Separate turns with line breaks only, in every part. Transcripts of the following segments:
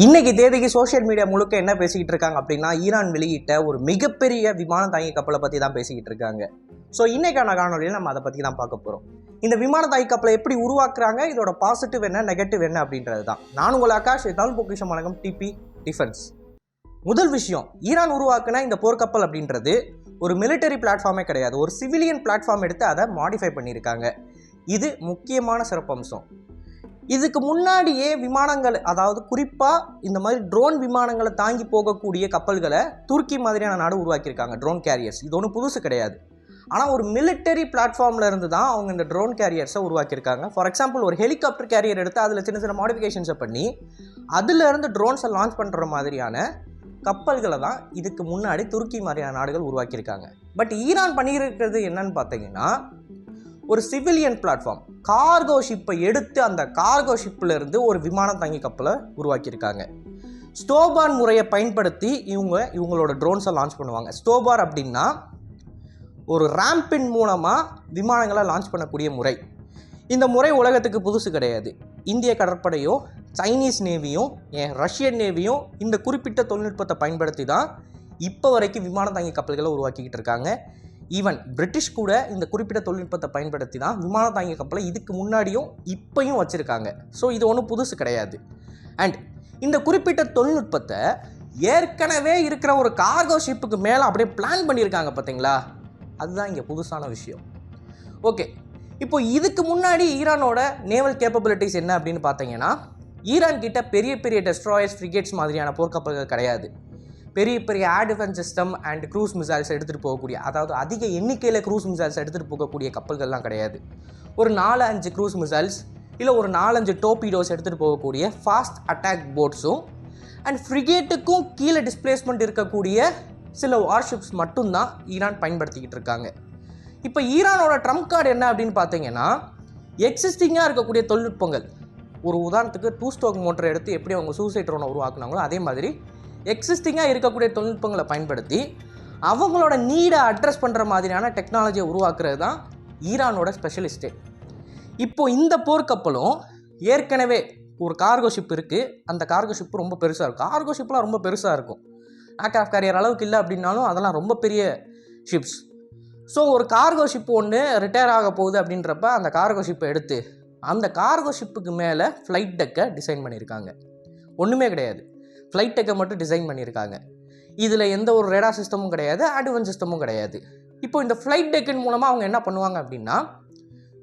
இன்னைக்கு தேதிக்கு social media முழுக்க என்ன பேசிக்கிட்டு இருக்காங்க அப்படின்னா ஈரான் வெளியிட்ட ஒரு மிகப்பெரிய விமான தாங்கி கப்பலை பற்றி தான் பேசிக்கிட்டு இருக்காங்க. ஸோ இன்னைக்கான காணொலியில் நம்ம அதை பற்றி தான் பார்க்க போகிறோம் இந்த விமான தாய் கப்பலை எப்படி உருவாக்குறாங்க இதோட பாசிட்டிவ் என்ன நெகட்டிவ் என்ன அப்படின்றது தான். நான் உங்கள் ஆகாஷ் இது தமிழ் பொக்கிஷம் வணக்கம் டிபி டிஃபென்ஸ் முதல் விஷயம் ஈரான் உருவாக்குன இந்த போர்க்கப்பல் அப்படின்றது ஒரு மிலிட்டரி பிளாட்ஃபார்மே கிடையாது. ஒரு சிவிலியன் பிளாட்ஃபார்ம் எடுத்து அதை மாடிஃபை பண்ணியிருக்காங்க. இது முக்கியமான சிறப்பம்சம். இதுக்கு முன்னாடியே விமானங்கள் அதாவது குறிப்பாக இந்த மாதிரி ட்ரோன் விமானங்களை தாங்கி போகக்கூடிய கப்பல்களை துருக்கி மாதிரியான நாடு உருவாக்கியிருக்காங்க ட்ரோன் கேரியர்ஸ் இது ஒன்றும் புதுசு கிடையாது. ஆனால் ஒரு மிலிட்டரி பிளாட்ஃபார்மில் இருந்து தான் அவங்க இந்த ட்ரோன் கேரியர்ஸை உருவாக்கியிருக்காங்க. ஃபார் எக்ஸாம்பிள் ஒரு ஹெலிகாப்டர் கேரியர் எடுத்து அதில் சின்ன சின்ன மாடிஃபிகேஷன்ஸை பண்ணி அதிலிருந்து ட்ரோன்ஸை லான்ச் பண்ணுற மாதிரியான கப்பல்களை தான் இதுக்கு முன்னாடி துருக்கி மாதிரியான நாடுகள் உருவாக்கியிருக்காங்க. பட் ஈரான் பண்ணியிருக்கிறது என்னன்னு பார்த்தீங்கன்னா ஒரு சிவிலியன் பிளாட்ஃபார்ம் கார்கோ ஷிப்பை எடுத்து அந்த கார்கோ ஷிப்பில் இருந்து ஒரு விமானம் தங்கி கப்பலை உருவாக்கியிருக்காங்க. ஸ்டோபான் முறையை பயன்படுத்தி இவங்க இவங்களோட ட்ரோன்ஸை லான்ச் பண்ணுவாங்க. ஸ்டோபார் அப்படின்னா ஒரு ரேம்பின் மூலமாக விமானங்களை லான்ச் பண்ணக்கூடிய முறை. இந்த முறை உலகத்துக்கு புதுசு கிடையாது. இந்திய கடற்படையும் சைனீஸ் நேவியும் ஏன் ரஷ்யன் நேவியும் இந்த குறிப்பிட்ட தொழில்நுட்பத்தை பயன்படுத்தி தான் இப்போ வரைக்கும் விமானம் தாங்கி கப்பல்களை உருவாக்கிக்கிட்டு இருக்காங்க. ஈவன் பிரிட்டிஷ் கூட இந்த குறிப்பிட்ட தொழில்நுட்பத்தை பயன்படுத்தி தான் விமான தாங்கி கப்பலை இதுக்கு முன்னாடியும் இப்பையும் வச்சுருக்காங்க. ஸோ இது ஒன்றும் புதுசு கிடையாது. அண்ட் இந்த குறிப்பிட்ட தொழில்நுட்பத்தை ஏற்கனவே இருக்கிற ஒரு கார்கோ ஷிப்புக்கு மேலே அப்படியே பிளான் பண்ணியிருக்காங்க பார்த்தீங்களா? அதுதான் இங்கே புதுசான விஷயம். ஓகே இப்போ இதுக்கு முன்னாடி ஈரானோட நேவல் கேப்பபிலிட்டிஸ் என்ன அப்படின்னு பார்த்தீங்கன்னா ஈரான் கிட்ட பெரிய பெரிய டெஸ்ட்ராயர்ஸ் ஃப்ரிகேட்ஸ் மாதிரியான போர்க்கப்பல்கள் கிடையாது. பெரிய பெரிய air defence system and cruise missiles எடுத்துகிட்டு போகக்கூடிய அதாவது அதிக எண்ணிக்கையில் க்ரூஸ் மிசைல்ஸ் எடுத்துகிட்டு போகக்கூடிய கப்பல்கள்லாம் கிடையாது. ஒரு நாலு அஞ்சு க்ரூஸ் மிசைல்ஸ் இல்லை ஒரு நாலஞ்சு டோபிடோஸ் எடுத்துகிட்டு போகக்கூடிய ஃபாஸ்ட் அட்டாக் போட்ஸும் அண்ட் ஃப்ரிகேட்டுக்கும் கீழே டிஸ்பிளேஸ்மெண்ட் இருக்கக்கூடிய சில வார்ஷிப்ஸ் மட்டும்தான் ஈரான் பயன்படுத்திக்கிட்டு இருக்காங்க. இப்போ ஈரானோட ட்ரம்ப் கார்டு என்ன அப்படின்னு பார்த்தீங்கன்னா எக்ஸிஸ்டிங்காக இருக்கக்கூடிய தொழில்நுட்பங்கள். ஒரு உதாரணத்துக்கு டூ ஸ்டோக் மோட்டர் எடுத்து எப்படி அவங்க சூசைட் ட்ரோனை உருவாக்குனாங்களோ அதே மாதிரி எக்ஸிஸ்டிங்காக இருக்கக்கூடிய தொழில்நுட்பங்களை பயன்படுத்தி அவங்களோட நீடை அட்ரஸ் பண்ணுற மாதிரியான டெக்னாலஜியை உருவாக்குறது தான் ஈரானோட ஸ்பெஷலிஸ்ட்டு இப்போ இந்த போர்க்கப்பலும் ஏற்கனவே ஒரு கார்கோ ஷிப் இருக்குது அந்த கார்கோ ஷிப் ரொம்ப பெருசாக இருக்கும். கார்கோ ஷிப்லாம் ரொம்ப பெருசாக இருக்கும். ஏர்க்ராஃப்ட் கேரியர் அளவுக்கு இல்லை அப்படின்னாலும் அதெல்லாம் ரொம்ப பெரிய ஷிப்ஸ் ஸோ ஒரு கார்கோ ஷிப் ஒன்று ரிட்டையர் ஆக போகுது அப்படின்றப்ப அந்த கார்கோ ஷிப்பை எடுத்து அந்த கார்கோ ஷிப்புக்கு மேலே ஃப்ளைட் டெக்கை டிசைன் பண்ணியிருக்காங்க. ஒன்றுமே கிடையாது. ஃப்ளைட் டெக்கை மட்டும் டிசைன் பண்ணியிருக்காங்க. இதில் எந்த ஒரு ரேடா சிஸ்டமும் கிடையாது ஆட்வன் சிஸ்டமும் கிடையாது. இப்போ இந்த ஃப்ளைட் டெக்கின் மூலமாக அவங்க என்ன பண்ணுவாங்க அப்படின்னா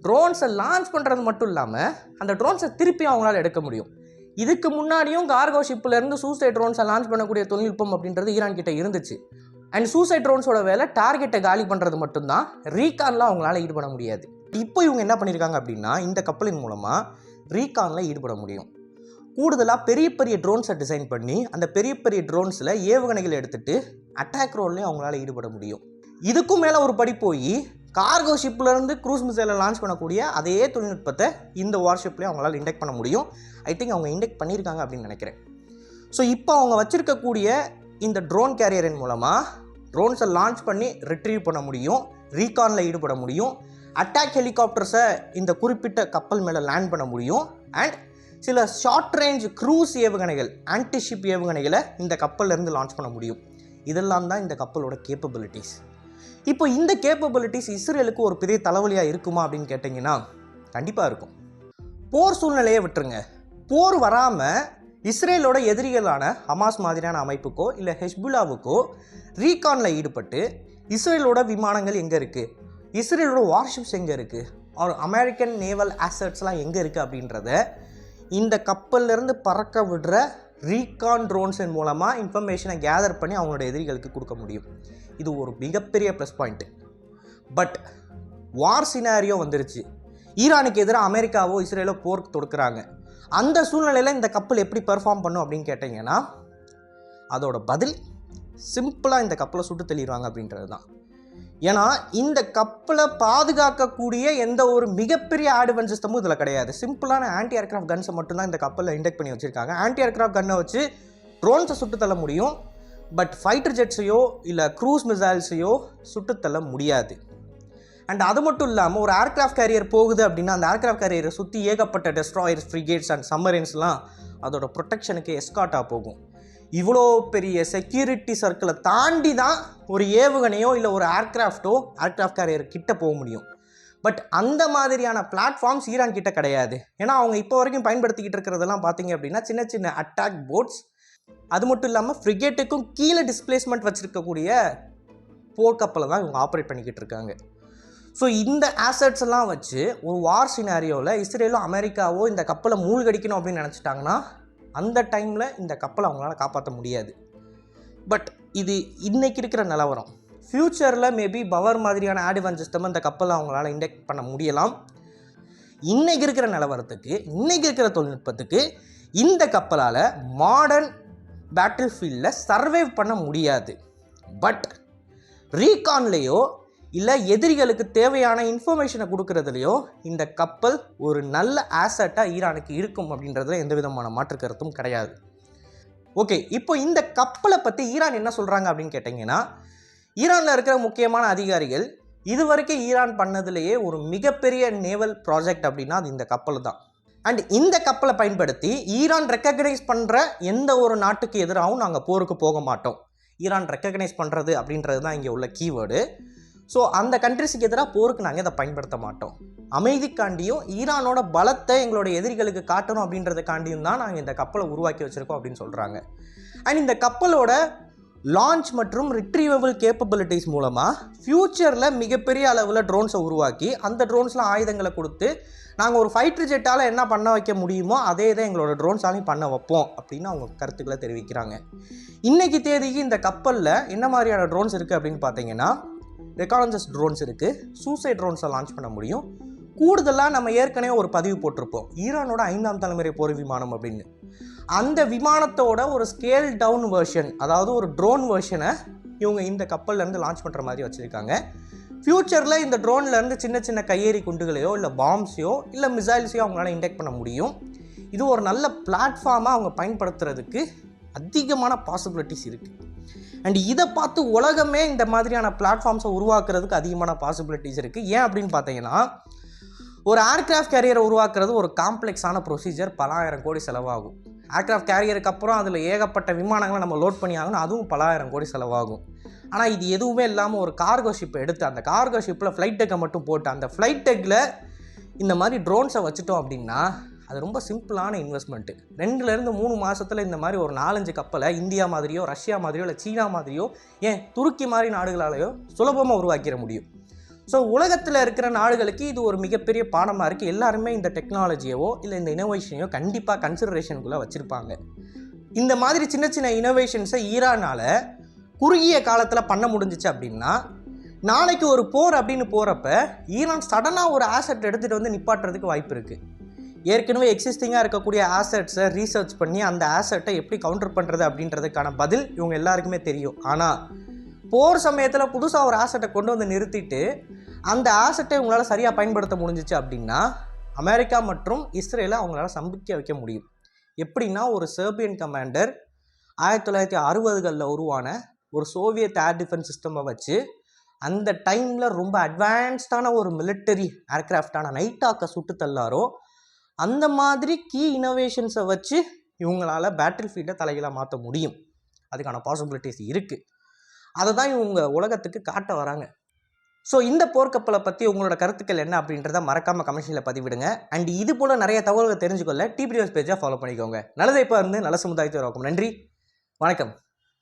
ட்ரோன்ஸை லான்ச் பண்ணுறது மட்டும் இல்லாமல் அந்த ட்ரோன்ஸை திருப்பி அவங்களால எடுக்க முடியும். இதுக்கு முன்னாடியும் கார்கோ ஷிப்லேருந்து சூசைட் ட்ரோன்ஸை லான்ச் பண்ணக்கூடிய தொழில்நுட்பம் அப்படின்றது ஈரான் கிட்ட இருந்துச்சு. அண்ட் சூசைட் ட்ரோன்ஸோட வேலை டார்கெட்டை காலி பண்ணுறது மட்டும்தான் ரீகானில் அவங்களால ஈடுபட முடியாது. இப்போ இவங்க என்ன பண்ணியிருக்காங்க அப்படின்னா இந்த கப்பலின் மூலமாக ரீகானில் ஈடுபட முடியும். கூடுதலாக பெரிய பெரிய ட்ரோன்ஸை டிசைன் பண்ணி அந்த பெரிய பெரிய ட்ரோன்ஸில் ஏவுகணைகள் எடுத்துகிட்டு அட்டாக் ரோல்லையும் அவங்களால ஈடுபட முடியும். இதுக்கும் மேலே ஒரு படி போய் கார்கோ ஷிப்லேருந்து க்ரூஸ் மிசைலை லான்ச் பண்ணக்கூடிய அதே தொழில்நுட்பத்தை இந்த வார்ஷிப்லேயும் அவங்களால இண்டெக்ட் பண்ண முடியும். ஐ திங்க் அவங்க இண்டெக்ட் பண்ணியிருக்காங்க அப்படின்னு நினைக்கிறேன். ஸோ இப்போ அவங்க வச்சுருக்கக்கூடிய இந்த ட்ரோன் கேரியரின் மூலமாக ட்ரோன்ஸை லான்ச் பண்ணி ரிட்ரீவ் பண்ண முடியும் ரீகானில் ஈடுபட முடியும் அட்டாக் ஹெலிகாப்டர்ஸை இந்த குறிப்பிட்ட கப்பல் மேலே லேண்ட் பண்ண முடியும் அண்ட் சில ஷார்ட் ரேஞ்ச் க்ரூஸ் ஏவுகணைகள் ஆன்டிஷிப் ஏவுகணைகளை இந்த கப்பல்லேருந்து லான்ச் பண்ண முடியும். இதெல்லாம் தான் இந்த கப்பலோட கேப்பபிலிட்டிஸ் இப்போ இந்த கேப்பபிலிட்டிஸ் இஸ்ரேலுக்கு ஒரு பெரிய தலைவலியாக இருக்குமா அப்படின்னு கேட்டிங்கன்னா கண்டிப்பாக இருக்கும். போர் சூழ்நிலையை விட்டுருங்க. போர் வராமல் இஸ்ரேலோட எதிரிகளான ஹமாஸ் மாதிரியான அமைப்புக்கோ இல்லை ஹெஸ்புல்லாவுக்கோ ரீகானில் ஈடுபட்டு இஸ்ரேலோட விமானங்கள் எங்கே இருக்குது இஸ்ரேலோட வார்ஷிப்ஸ் எங்கே இருக்குது அமெரிக்கன் நேவல் ஆசட்ஸ்லாம் எங்கே இருக்குது அப்படின்றத இந்த கப்பல்லேருந்து பறக்க விடுற ரீகான் ட்ரோன்ஸின் மூலமாக இன்ஃபர்மேஷனை கேதர் பண்ணி அவங்களோட எதிரிகளுக்கு கொடுக்க முடியும். இது ஒரு மிகப்பெரிய plus point but war scenario வந்துருச்சு. ஈரானுக்கு எதிராக அமெரிக்காவோ இஸ்ரேலோ போர் தொடுக்குறாங்க. அந்த சூழ்நிலையில் இந்த கப்பல் எப்படி பெர்ஃபார்ம் பண்ணும் அப்படின்னு கேட்டிங்கன்னா அதோட பதில் சிம்பிளாக இந்த கப்பலை சுட்டு தெளிவாங்க அப்படின்றது தான் ஏன்னா இந்த கப்பலை பாதுகாக்கக்கூடிய எந்த ஒரு மிகப்பெரிய ஆடுவன் சிஸ்டமும் இதில் கிடையாது. சிம்பிளான ஆன்டி ஏர்க்ராஃப்ட் கன்ஸை மட்டும்தான் இந்த கப்பலில் இண்டெக்ட் பண்ணி வச்சுருக்காங்க. ஆன்டி ஏர்க்ராஃப்ட் கன்னை வச்சு ட்ரோன்ஸை சுட்டுத்தள்ள முடியும். பட் ஃபைட்டர் ஜெட்ஸையோ இல்லை க்ரூஸ் மிசைல்ஸையோ சுட்டுத்தள்ள முடியாது. அண்ட் அது மட்டும் இல்லாமல் ஒரு ஏர்க்ராஃப்ட் கேரியர் போகுது அப்படின்னா அந்த ஏர்க்ராஃப்ட் கேரியரை சுற்றி ஏகப்பட்ட டெஸ்ட்ராயர்ஸ் ஃப்ரிகேட்ஸ் அண்ட் சம்மரின்ஸ்லாம் அதோட ப்ரொடெக்ஷனுக்கு எஸ்காட்டாக போகும். இவ்வளோ பெரிய செக்யூரிட்டி சர்க்கிளை தாண்டி தான் ஒரு ஏவுகணையோ இல்லை ஒரு ஏர்க்ராஃப்டோ ஏர்க்ராஃப்ட் கேரியர் கிட்ட போக முடியும். பட் அந்த மாதிரியான பிளாட்ஃபார்ம்ஸ் ஈரான் கிட்ட கிடையாது. ஏன்னா அவங்க இப்போ வரைக்கும் பயன்படுத்திக்கிட்டு இருக்கிறதெல்லாம் பார்த்தீங்க அப்படின்னா சின்ன சின்ன அட்டாக் போட்ஸ் அது மட்டும் இல்லாமல் ஃப்ரிகேட்டுக்கும் கீழே டிஸ்பிளேஸ்மெண்ட் வச்சுருக்கக்கூடிய போர்க்கப்பலை தான் இவங்க ஆப்ரேட் பண்ணிக்கிட்டு இருக்காங்க. ஸோ இந்த ஆசட்ஸ் எல்லாம் வச்சு ஒரு வார் சினாரியோவில் இஸ்ரேலோ அமெரிக்காவோ இந்த கப்பலை மூழ்கடிக்கணும் அப்படின்னு நினச்சிட்டாங்கன்னா அந்த டைமில் இந்த கப்பலை அவங்களால காப்பாற்ற முடியாது. பட் இது இன்றைக்கி இருக்கிற நிலவரம். ஃப்யூச்சரில் மேபி பவர் மாதிரியான ஆடிவான் சிஸ்டம் இந்த கப்பலை அவங்களால இண்டெக்ட் பண்ண முடியலாம். இன்றைக்கி இருக்கிற நிலவரத்துக்கு இன்றைக்கி இருக்கிற தொழில்நுட்பத்துக்கு இந்த கப்பலால் மாடர்ன் பேட்டில் ஃபீல்டில் சர்வைவ் பண்ண முடியாது. பட் ரீகான்லேயோ இல்லை எதிரிகளுக்கு தேவையான இன்ஃபர்மேஷனை கொடுக்கறதுலையோ இந்த கப்பல் ஒரு நல்ல ஆசட்டாக ஈரானுக்கு இருக்கும் அப்படின்றதுல எந்த விதமான மாற்று கருத்தும் கிடையாது. ஓகே இப்போ இந்த கப்பலை பற்றி ஈரான் என்ன சொல்கிறாங்க அப்படின்னு கேட்டிங்கன்னா ஈரானில் இருக்கிற முக்கியமான அதிகாரிகள் இது வரைக்கும் ஈரான் பண்ணதுலேயே ஒரு மிகப்பெரிய நேவல் ப்ராஜெக்ட் அப்படின்னா அது இந்த கப்பல் தான். அண்ட் இந்த கப்பலை பயன்படுத்தி ஈரான் ரெக்கக்னைஸ் பண்ணுற எந்த ஒரு நாட்டுக்கு எதிராகவும் நாங்கள் போருக்கு போக மாட்டோம். ஈரான் ரெக்கக்னைஸ் பண்ணுறது அப்படின்றது தான் இங்கே உள்ள கீவேர்டு ஸோ அந்த கண்ட்ரிஸுக்கு எதிராக போருக்கு நாங்கள் இதை பயன்படுத்த மாட்டோம். அமைதிக்காண்டியும் ஈரானோட பலத்தை எங்களோட எதிரிகளுக்கு காட்டணும் அப்படின்றதுக்காண்டியும் தான் நாங்கள் இந்த கப்பலை உருவாக்கி வச்சுருக்கோம் அப்படின்னு சொல்கிறாங்க அண்ட் இந்த கப்பலோட லான்ச் மற்றும் ரிட்ரீவபிள் கேப்பபிலிட்டிஸ் மூலமாக ஃப்யூச்சரில் மிகப்பெரிய அளவில் ட்ரோன்ஸை உருவாக்கி அந்த ட்ரோன்ஸ்லாம் ஆயுதங்களை கொடுத்து நாங்கள் ஒரு ஃபைட்டர் ஜெட்டால் என்ன பண்ண வைக்க முடியுமோ அதே தான் எங்களோட ட்ரோன்ஸாலையும் பண்ண வைப்போம் அப்படின்னு அவங்க கருத்துக்களை தெரிவிக்கிறாங்க. இன்றைக்கி தேதிக்கு இந்த கப்பலில் என்ன மாதிரியான ட்ரோன்ஸ் இருக்குது அப்படின்னு பார்த்தீங்கன்னா ரெக்கானன்சஸ் ட்ரோன்ஸ் இருக்குது சூசைட் ட்ரோன்ஸை லான்ச் பண்ண முடியும். கூடுதலாக நம்ம ஏற்கனவே ஒரு பதிவு போட்டிருப்போம். ஈரானோட ஐந்தாம் தலைமுறை போர் விமானம் அப்படின்னு. அந்த விமானத்தோட ஒரு ஸ்கேல் டவுன் வெர்ஷன் அதாவது ஒரு ட்ரோன் வெர்ஷனை இவங்க இந்த கப்பல்லேருந்து லான்ச் பண்ணுற மாதிரி வச்சுருக்காங்க. ஃப்யூச்சரில் இந்த ட்ரோன்லேருந்து சின்ன சின்ன கையேறி குண்டுகளையோ இல்லை பாம்ஸையோ இல்லை மிசைல்ஸையோ அவங்களால இன்டெக்ட் பண்ண முடியும். இது ஒரு நல்ல பிளாட்ஃபார்மாக அவங்க பயன்படுத்துறதுக்கு அதிகமான பாசிபிலிட்டிஸ் இருக்குது அண்ட் இதை பார்த்து உலகமே இந்த மாதிரியான பிளாட்ஃபார்ம்ஸை உருவாக்குறதுக்கு அதிகமான பாசிபிலிட்டிஸ் இருக்குது ஏன் அப்படின்னு பார்த்தீங்கன்னா ஒரு ஏர்க்ராஃப்ட் கேரியரை உருவாக்குறது ஒரு காம்ப்ளெக்ஸான ப்ரொசீஜர் பலாயிரம் கோடி செலவாகும். ஏர்க்ராஃப்ட் கேரியருக்கு அப்புறம் அதில் ஏகப்பட்ட விமானங்களை நம்ம லோட் பண்ணி ஆகணும் அதுவும் பலாயிரம் கோடி செலவாகும். ஆனால் இது எதுவுமே இல்லாமல் ஒரு கார்கோ ஷிப்பை எடுத்து அந்த கார்கோ ஷிப்பில் ஃப்ளைட் டெக்கை மட்டும் போட்டு அந்த ஃப்ளைட் டெக்கில் இந்த மாதிரி ட்ரோன்ஸை வச்சுட்டோம் அப்படின்னா அது ரொம்ப சிம்பிளான இன்வெஸ்ட்மெண்ட்டு. ரெண்டுலேருந்து மூணு மாதத்தில் இந்த மாதிரி ஒரு நாலஞ்சு கப்பலை இந்தியா மாதிரியோ ரஷ்யா மாதிரியோ இல்லை சீனா மாதிரியோ ஏன் துருக்கி மாதிரி நாடுகளாலேயோ சுலபமாக உருவாக்கிட முடியும். ஸோ உலகத்தில் இருக்கிற நாடுகளுக்கு இது ஒரு மிகப்பெரிய பாடமாக இருக்குது எல்லாருமே இந்த டெக்னாலஜியவோ இல்லை இந்த இனோவேஷனையோ கண்டிப்பாக கன்சிடரேஷனுக்குள்ளே வச்சுருப்பாங்க. இந்த மாதிரி சின்ன சின்ன இனோவேஷன்ஸை ஈரானால் குறுகிய காலத்தில் பண்ண முடிஞ்சிச்சு அப்படின்னா நாளைக்கு ஒரு போர் அப்படின்னு போகிறப்ப ஈரான் சடனாக ஒரு ஆசெட் எடுத்துகிட்டு வந்து நிப்பாட்டுறதுக்கு வாய்ப்பு இருக்குது ஏற்கனவே எக்ஸிஸ்டிங்காக இருக்கக்கூடிய ஆசெட்ஸை ரீசர்ச் பண்ணி அந்த ஆசெட்டை எப்படி கவுண்டர் பண்ணுறது அப்படின்றதுக்கான பதில் இவங்க எல்லாருக்குமே தெரியும். ஆனால் போர் சமயத்தில் புதுசாக ஒரு ஆசெட்டை கொண்டு வந்து நிறுத்திட்டு அந்த ஆசெட்டை உங்களால் சரியாக பயன்படுத்த முடிஞ்சிச்சு அப்படின்னா அமெரிக்கா மற்றும் இஸ்ரேலை அவங்களால சம்பிக்க வைக்க முடியும். எப்படின்னா ஒரு சர்பியன் கமாண்டர் ஆயிரத்தி தொள்ளாயிரத்தி அறுபதுகளில் உருவான ஒரு சோவியத் ஏர் டிஃபென்ஸ் சிஸ்டமை வச்சு அந்த டைமில் ரொம்ப அட்வான்ஸ்டான ஒரு மிலிட்டரி ஏர்க்ராஃப்டான நைட்டாக்கை சுட்டு தள்ளாரோ அந்த மாதிரி கீ இனோவேஷன்ஸை வச்சு இவங்களால் பேட்டில் ஃபீல்டை தலைகளாக மாற்ற முடியும். அதுக்கான பாசிபிலிட்டிஸ் இருக்குது அதை தான் இவங்க உலகத்துக்கு காட்ட வராங்க. ஸோ இந்த போர்க்கப்பலை பற்றி உங்களோட கருத்துக்கள் என்ன அப்படின்றத மறக்காமல் கமெண்ட்ஸில் பதிவிடுங்க. அண்ட் இது போல் நிறைய தகவல்கள் தெரிஞ்சுக்கொள்ள டிபிடிஎஸ் பேஜை ஃபாலோ பண்ணிக்கோங்க. நல்லதை இப்போ இருந்து நல்ல சமுதாயத்தை உருவாக்கும். நன்றி. வணக்கம்.